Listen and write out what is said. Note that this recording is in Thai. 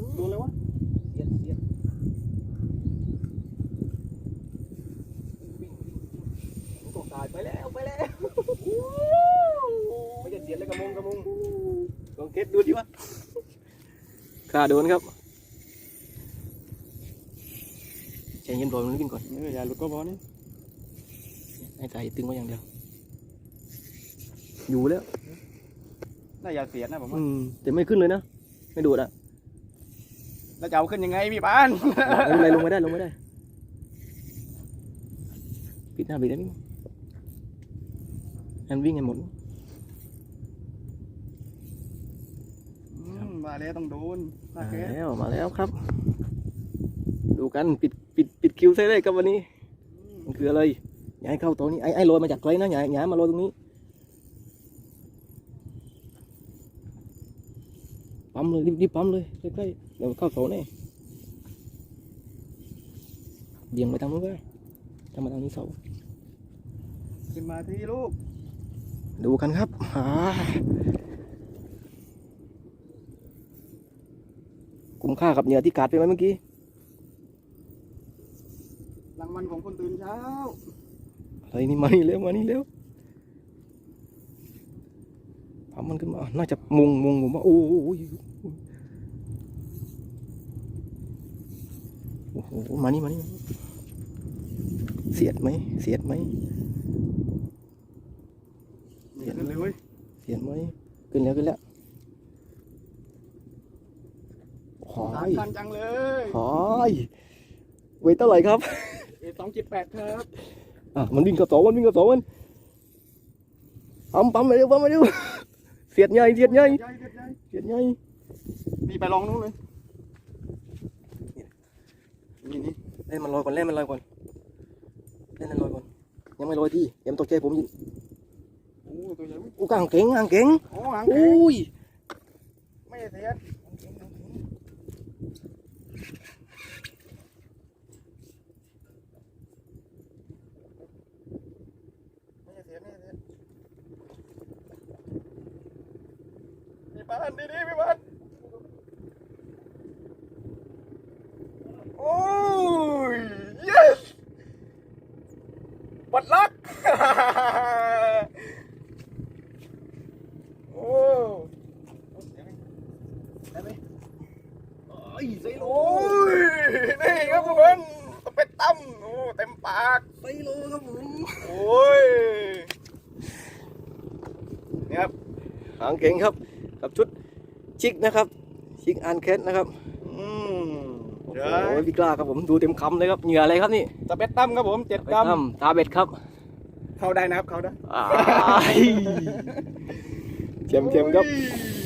ดนเลยวะเสียดเสียดตกตายไปแล้วไปแล้วไม่ใช่เสียดเลยกระมงกระมงลองเก็ตดูดิวะข้าโดนครับใจเย็นปล่อมันวิ่งก่อนเอออย่าหลุดก็พอนี่ให้ใจตึงไว้อย่างเดียว อยู่แล้วน่าอย่าเสียดนะผมว่าแต่ไม่ขึ้นเลยนะ ไม่ดูดอะ แล้วจะเอาขึ้นยังไงพี่ปานไม่เป็นไรลงไม่ได้ลงไม่ได้ปิดหน้าปิดหน้านี่ให้มันวิ่งให้หมดอืมมาแล้วต้องโดนมามาแค่แล้วมาแล้วครับ ดูกันปิดปิดปิดคิวใส่เลยครับวันนี้มันคืออะไรอย่าให้เข้าตัวนี้ไอ้ไอ้ลอยมาจากไกลนะอย่าอย่าให้มาลอยตรงนี้ ปั๊มเลยรีบรีบปั๊มเลยใกล้ๆเดี๋ยวเข้าโถแน่เบี่ยงไปทางนู้นก็ได้ทางมาทางนี้เสาขึ้นมาที่ลูก ดูกันครับอ่าคุ้มค่ากับเหยื่อที่กัดไปไหมเมื่อกี้รางวัลของคนตื่นเช้าอะไรนี่มานี่เร็วมานี่เร็ว พับมันขึ้นมา น่าจะมุงมุงผมว่าโอ้โหโอ้โห มานี่มานี่ เสียดไหม เสียดไหมเสียดเลยเว้ย เสียดไหมขึ้นแล้วขึ้นแล้วหอสามยคันจังเลยหอยเวทเท่าไหร่ครับเอสองจุดแปดครับ อะ มันวิ่งกับสองมันวิ่งกับสองมันปั๊มปั๊มไปเร็วปั๊มไปเร็วเสียดใหญ่เสียดใหญ่ใหญ่เด็ดใหญ่เสียดใหญ่นี่ไปลองนู้นเลยนี่นี่เล่นมันลอยก่อนเล่นมันลอยก่อนเล่นมันลอยก่อนยังไม่ลอยที่ยังตกใจผมอยู่โอ้ตัวใหญ่เว้ยอู้กางเก่งกางเก่งโอ้หางโอ้แข็งย ไม่ใช่เสียดไม่ใช่เสียดไม่ใช่เสียดพี่ปา นดีๆพี่ปานโอ้ย yes ปัดลัก โอ้ได้ไหมโอ้ยไซโล โอ้ย นี่ครับทุกคนสเปตตัมโอ้เต็มปาก ไซโลครับผม โอ้ย นี่ครับหางเก่งครับ กับชุดชิกนะครับ ชิกอันแคทนะครับอืมโอ้เดี๋ยวโหพี่กล้าครับผมดูเต็มคำเลยครับเหงื่ออะไรครับนี่สเปตตัมครับผมเจ็ดไปกรัมทำตาเบ็ดครับ เข้าได้นะครับเข้าได้อ้ายเจมเจมครับโอ้ย